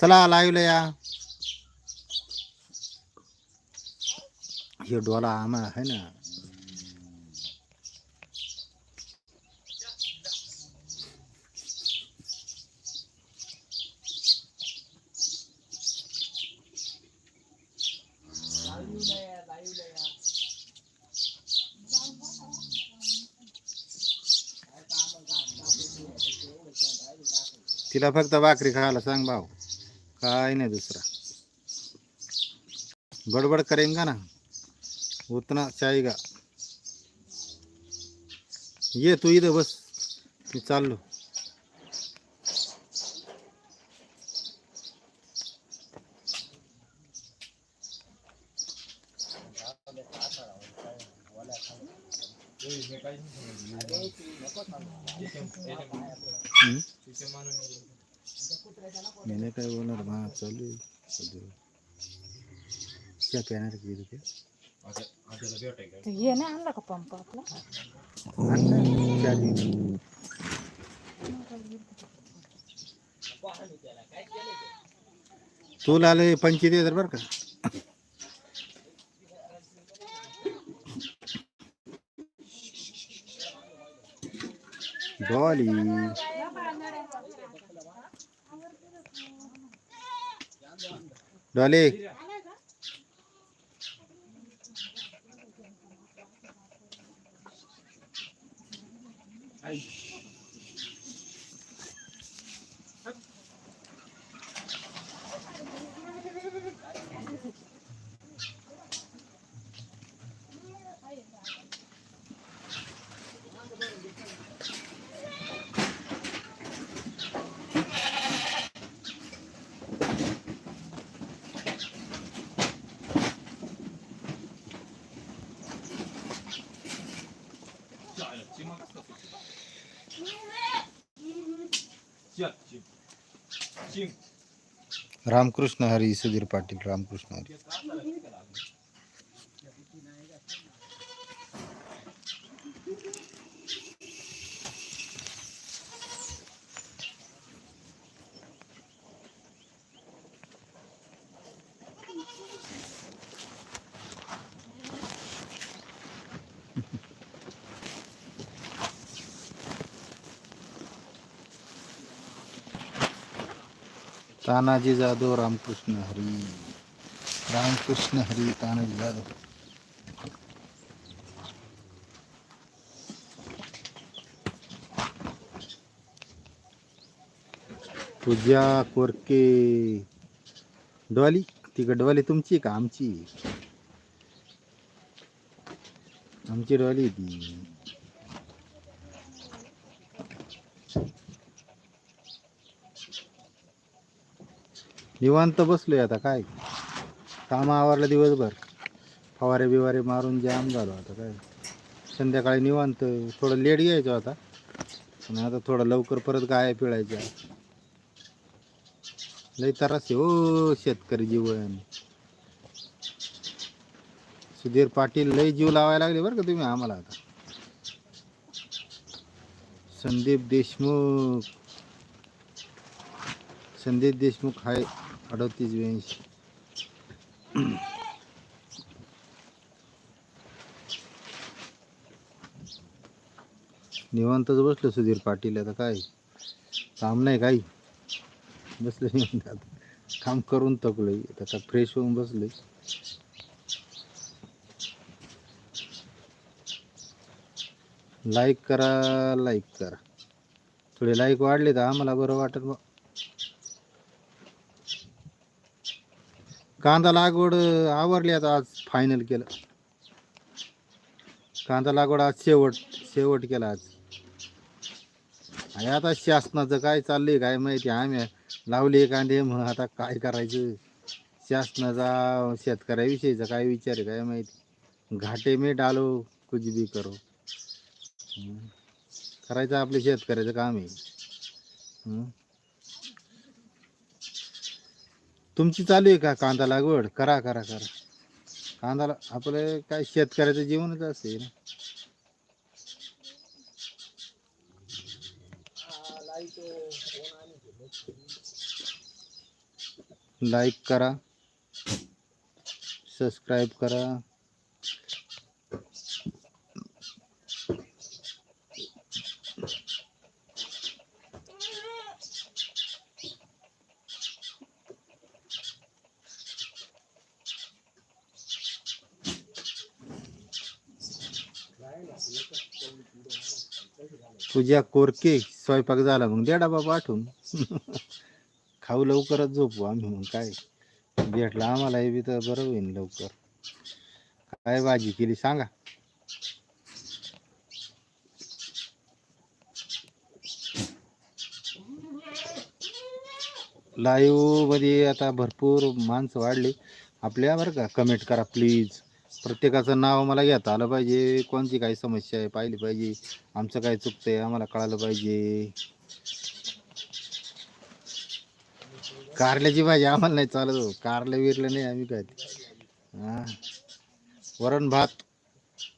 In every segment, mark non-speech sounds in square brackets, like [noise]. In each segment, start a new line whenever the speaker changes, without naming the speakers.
चला लाईव्हला या हे डोला आमा आहे ना तिला फक्त भाकरी खायला सांग भाऊ काय नहीं दूसरा बडबड करेंगा ना, उतना चाहेगा ये तू इथं बस मी चाललो हम्म? नाही काय बोलणार मा चालू आहे सध्या. की इथे
ते हे नाही आणलं का पंप आपला
क्या घेऊ? तुला आले पंचवीस हज़ार बरं का Dolly Dolly Ramkrishna Hari Sudhir Patil Ramkrishna Hari. Tanaji Jadhav Ramkrishna Hari. Ramkrishna Hari Tanaji Jadhav. Pooja Korke. Dolly ती गडवाली तुमची का आमची? आमची डॉली ती. निवांत बसलोय आता काय? काम आवरलं दिवसभर. फवारे बिवारे मारून जाम झालो आता काय? संध्याकाळी निवांत. थोडं लेट घ्यायचो आता. पण आता थोडं लवकर परत गाय पिळायच्या. लई त्रास आहे ओ शेतकरी जीवन. सुधीर पाटील लई जीव लावायला लागले बरं का तुम्ही आम्हाला आता. संदीप देशमुख. संदीप देशमुख आहे अडतीस ब्याऐंशी. निवांतच बसलो सुधीर पाटील आता काय? काम नाही काही. बसलो निवांत. काम करून थकलोय. आता फ्रेश होऊन बसलोय. लाईक करा लाईक करा. थोडे लाईक वाढले तर आम्हाला बरं वाटत बा कांदा लागवड आवरली आता आज फायनल केलं. कांदा लागवड आज शेवट शेवट केला आज. आणि आता शासनाचं काय चाललंय काय माहिती आम्ही लावले कांदे मग आता काय करायचं? शासनाचा शेतकऱ्याविषयीचा काय विचार आहे काय माहिती? घाटे मी डालो कुछ भी करो करायचं आपल्या शेतकऱ्याचं काम आहे. तुमची चालू आहे का कांदा लागवड? करा करा करा. कांदा आपलं काय शेतकऱ्याचं जीवनच असते ना लाईक करा. सबस्क्राईब करा. तुझ्या कोरके स्वयंपाक झाला मग द्या डबा पाठवून. [laughs] खाऊ लवकरच झोपू आम्ही मग काय? भेटला आम्हाला हे बी तर बरं होईल लवकर. काय भाजी केली सांगा. लाईव्हमध्ये आता भरपूर माणसं वाढली. आपल्या बरं का कमेंट करा प्लीज प्रत्येकाचं नाव आम्हाला घेता आलं पाहिजे. कोणती काही समस्या आहे पाहिली पाहिजे. आमचं काय चुकतंय आम्हाला कळालं पाहिजे. कारल्याची भाजी आम्हाला नाही चालत हो. कारलं विरलं नाही आम्ही काय. वरण भात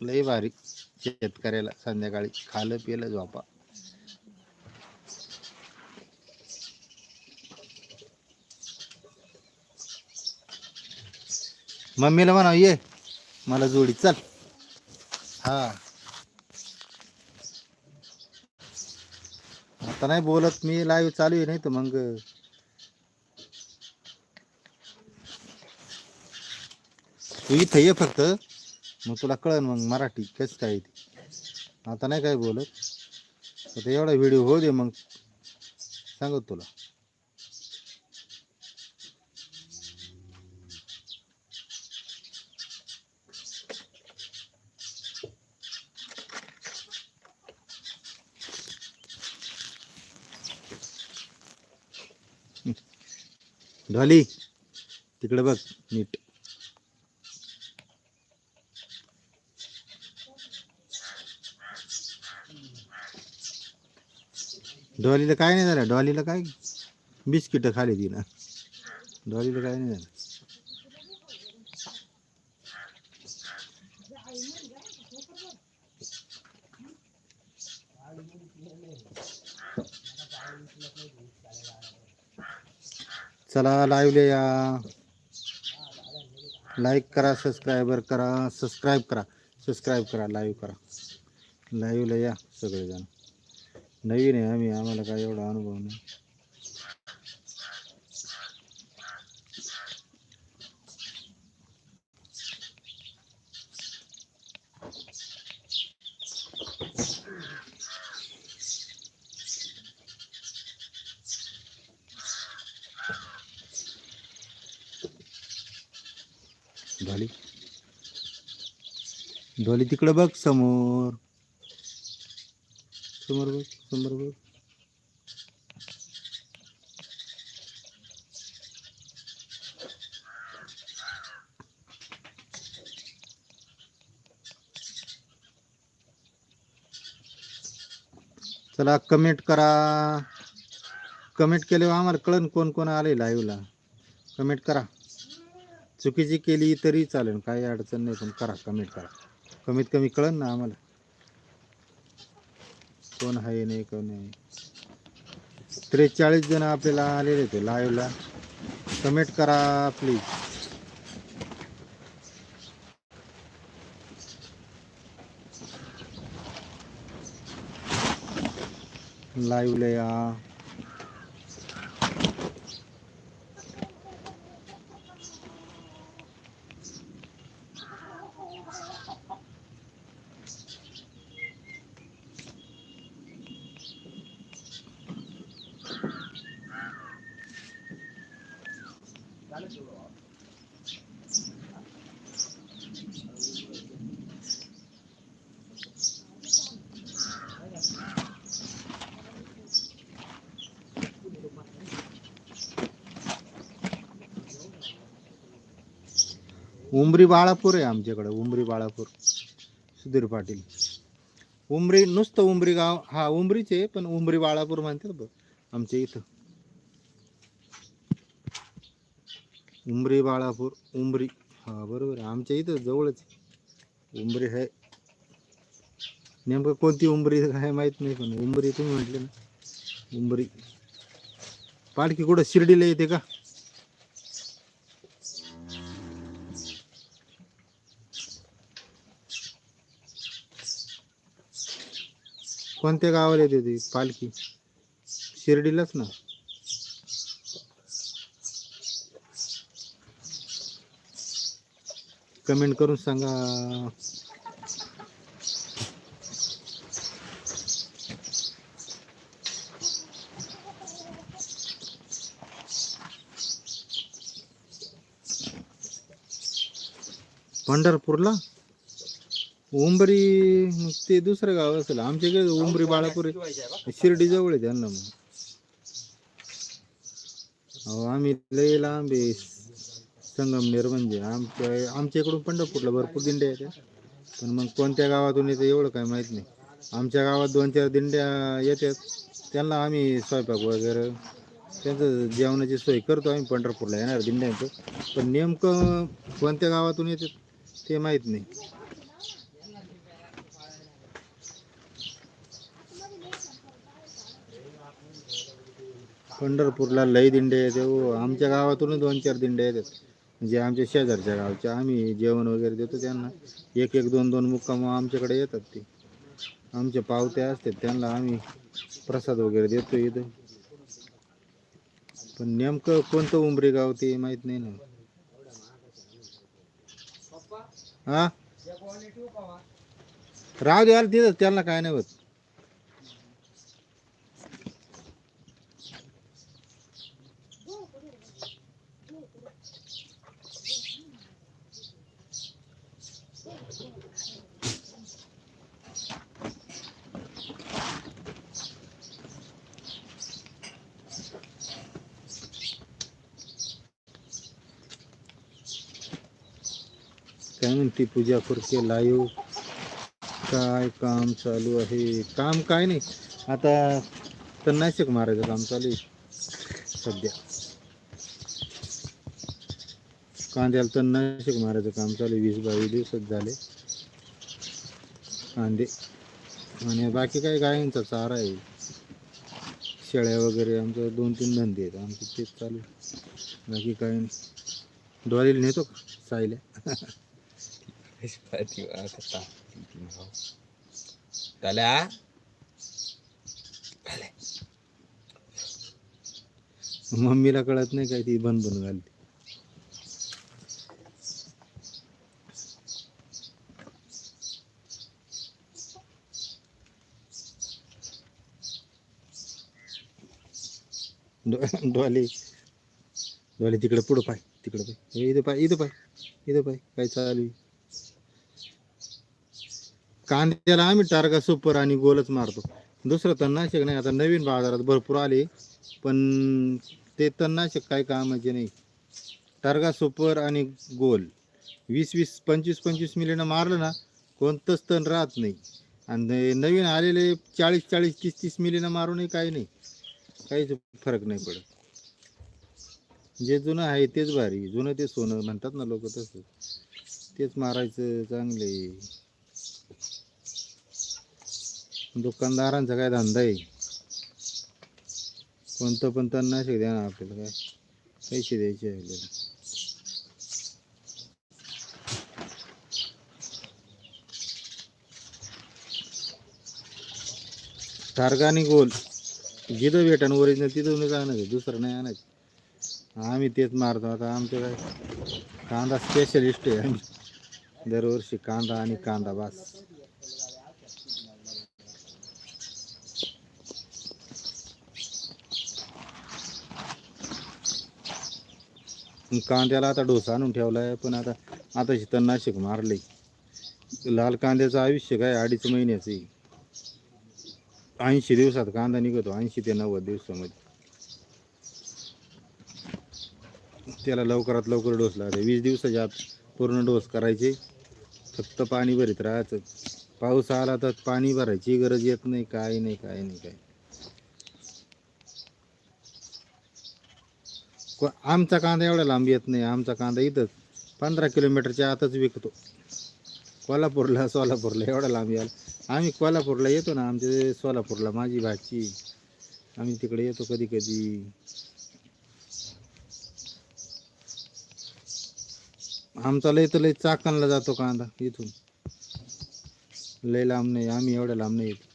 लई भारी शेतकऱ्याला संध्याकाळी खालं पिलं झोपा. मम्मीला म्हणा ये. मला जोडी चल. हा. आता नाही बोलत मी लाईव्ह चालू आहे नाही तर मग तू इथं ये फक्त. मग तुला कळन मग मराठी कसं काय आता नाही काय बोलत. आता एवढा व्हिडिओ हो दे मग. सांगत तुला. ढोली. तिकडे बघ नीट. डॉलीला काय नाही झालं डॉलीला काय? बिस्किट खाली तिला डॉलीला काय नाही झालं. चला लाईव्हला या. लाईक करा सबस्क्रायबर करा सबस्क्राईब करा सबस्क्राईब करा लाईव्ह करा. लाईव्हला या सगळेजण. नवीन आहे आम्ही आम्हाला काय एवढा अनुभव नाही. ढोली. ढोली तिकडं बघ समोर. समोर बघ समोर बघ. चला कमेंट करा. कमेंट केल्यावर आम्हाला कळन कोण कोण आले लाईव्हला कमेंट करा. चुकीची केली तरी चालेल. काही अडचण नाही पण करा कमेंट करा. कमीत कमी कळन ना आम्हाला. कोण आहे नाही कोण नाही. त्रेचाळीस जण आपल्याला आलेले होते लाईव्हला कमेंट करा प्लीज लाईव्हला या. उमरी बाळापूर आहे आमच्याकडं उमरी बाळापूर. सुधीर पाटील. उमरी नुसतं उमरी गाव हा उमरीच आहे पण उमरी बाळापूर म्हणतात बघ आमच्या इथं. उमरी बाळापूर उमरी हा बरोबर आहे आमच्या इथं जवळच आहे. उमरी आहे. नेमकं कोणती उमरी आहे माहीत नाही पण उमरी तुम्ही म्हटले ना. उमरी. पालखी कुठं शिर्डीला येते का? कोणत्या गावाला येते ती पालखी? शिर्डीलाच ना? कमेंट करून सांगा. पंढरपूरला? उंबरी मग ते दुसरं गाव असेल. आमच्या इकडे उंबरी बाळापूर आहे. शिर्डी जवळ आहे त्यांना मग. अहो आम्ही लय लांब आहे. संगमनेर म्हणजे आमच्या आमच्या इकडून पंढरपूरला भरपूर दिंड्या येतात पण मग कोणत्या गावातून येतं एवढं काय माहीत नाही. आमच्या गावात दोन चार दिंड्या येतात. त्यांना आम्ही स्वयंपाक वगैरे त्यांचं जेवणाची सोय करतो. आम्ही पंढरपूरला येणार दिंड्यांचं. पण नेमकं कोणत्या गावातून येतात ते माहीत नाही. पंढरपूरला लई दिंडे येते हो. आमच्या गावातून दोन चार दिंडे येतात. म्हणजे आमच्या शेजारच्या गावच्या आम्ही जेवण वगैरे देतो त्यांना. एक एक दोन दोन मुक्काम आमच्याकडे येतात ते. आमच्या पावत्या असतात त्यांना आम्ही प्रसाद वगैरे देतो इथं. पण नेमकं कोणतं उमरी गाव ते माहीत नाही ना. हा? राहू द्याल तिथं. त्यांना काय नाही होत. काय म्हणते पूजा फुरके लाईव्ह काय काम चालू आहे? काम काय नाही. आता तणनाशक मारायचं काम चालू आहे. सध्या. कांद्याला तणनाशक मारायचं काम चालू आहे. वीस बावीस दिवसात झाले. कांदे. आणि बाकी काय गायींचा चारा आहे. शेळ्या वगैरे आमचं दोन तीन धंदे आहेत. आमचे तेच चालू बाकी काय नाही. डोळीला नेतो का? सायल्या? [laughs]
त्याला
मम्मीला कळत नाही काय ती बंद बनून घालते डो- डोले डोले तिकडे पुढं पाय तिकडं पाय इथं पाय इथं पाय इथं पाय काय चालू कांद्याला आम्ही टारगा सुपर आणि गोलच मारतो. दुसरं तणनाशक नाही. आता नवीन बाजारात भरपूर आले. पण ते तणनाशक काय कामाचे नाही. टारगा सुपर आणि गोल. वीस वीस पंचवीस पंचवीस मिलीनं मारलं ना कोणतंच तण राहत नाही. आणि नवीन आलेले चाळीस चाळीस तीस तीस मिलीनं मारूनही काही नाही. काहीच फरक नाही पडत. जे जुनं आहे तेच भारी. जुनं ते सोनं म्हणतात ना लोक तसं. तेच मारायचं चांगले दुकानदारांचा काय धंदा आहे? कोणतं पण तणनाशक द्या ना आपल्याला काय? पैसे द्यायचे आहे आपल्याला. टार्गा आणि गोल. जिथं भेटन ओरिजिनल तिथूनच आणायचं दुसरं नाही आणायचं. आम्ही तेच मारतो आता आमचं काय? कांदा स्पेशलिस्ट आहे. आम्ही दरवर्षी कांदा आणि कांदा बास. कांद्याला आता डोसा आणून ठेवला आहे पण आता आता तणनाशक मारले लाल कांद्याचं आयुष्य काय अडीच महिन्याचं ऐंशी दिवसात कांदा निघतो ऐंशी ते नव्वद दिवसामध्ये. त्याला लवकरात लवकर डोस लागते वीस दिवसाच्या आत पूर्ण डोस करायचे. फक्त पाणी भरीत राहायचं. पाऊस आला तर पाणी भरायची गरज येत नाही काय नाही काय नाही काय को- आमचा कांदा एवढा लांब येत नाही आमचा कांदा इथंच पंधरा किलोमीटरच्या आतच विकतो. कोल्हापूरला सोलापूरला एवढा लांब यायला. आम्ही कोल्हापूरला येतो ना आमच्या सोलापूरला माझी भाची. आम्ही तिकडे येतो कधी कधी. आमचा लय तर लय चाकणला जातो कांदा इथून. लय लांब नाही आम्ही एवढ्या लांब नाही येतो.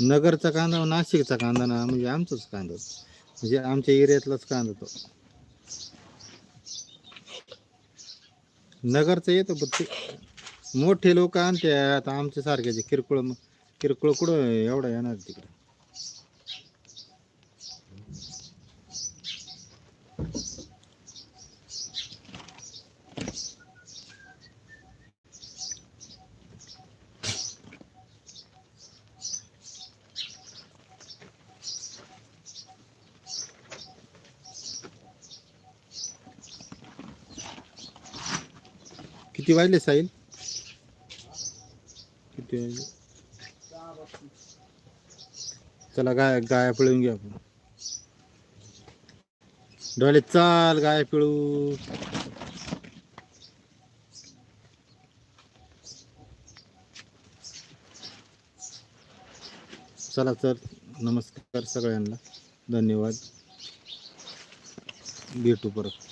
नगरचा कांदा नाशिकचा कांदा ना म्हणजे आमचाच कांदा म्हणजे आमच्या एरियातलाच कांदा तो. नगरचा येतो पण ते मोठे लोक आणते आता आमच्यासारखे जे किरकोळ किरकोळ कुठं एवढा येणार तिकडे? किती वाजले साहिल? किती वाजले? चला गाय गाया पिळून घ्या आपण. डोळे चाल गाय पिळू. चला सर नमस्कार सगळ्यांना. धन्यवाद. भेटू परत.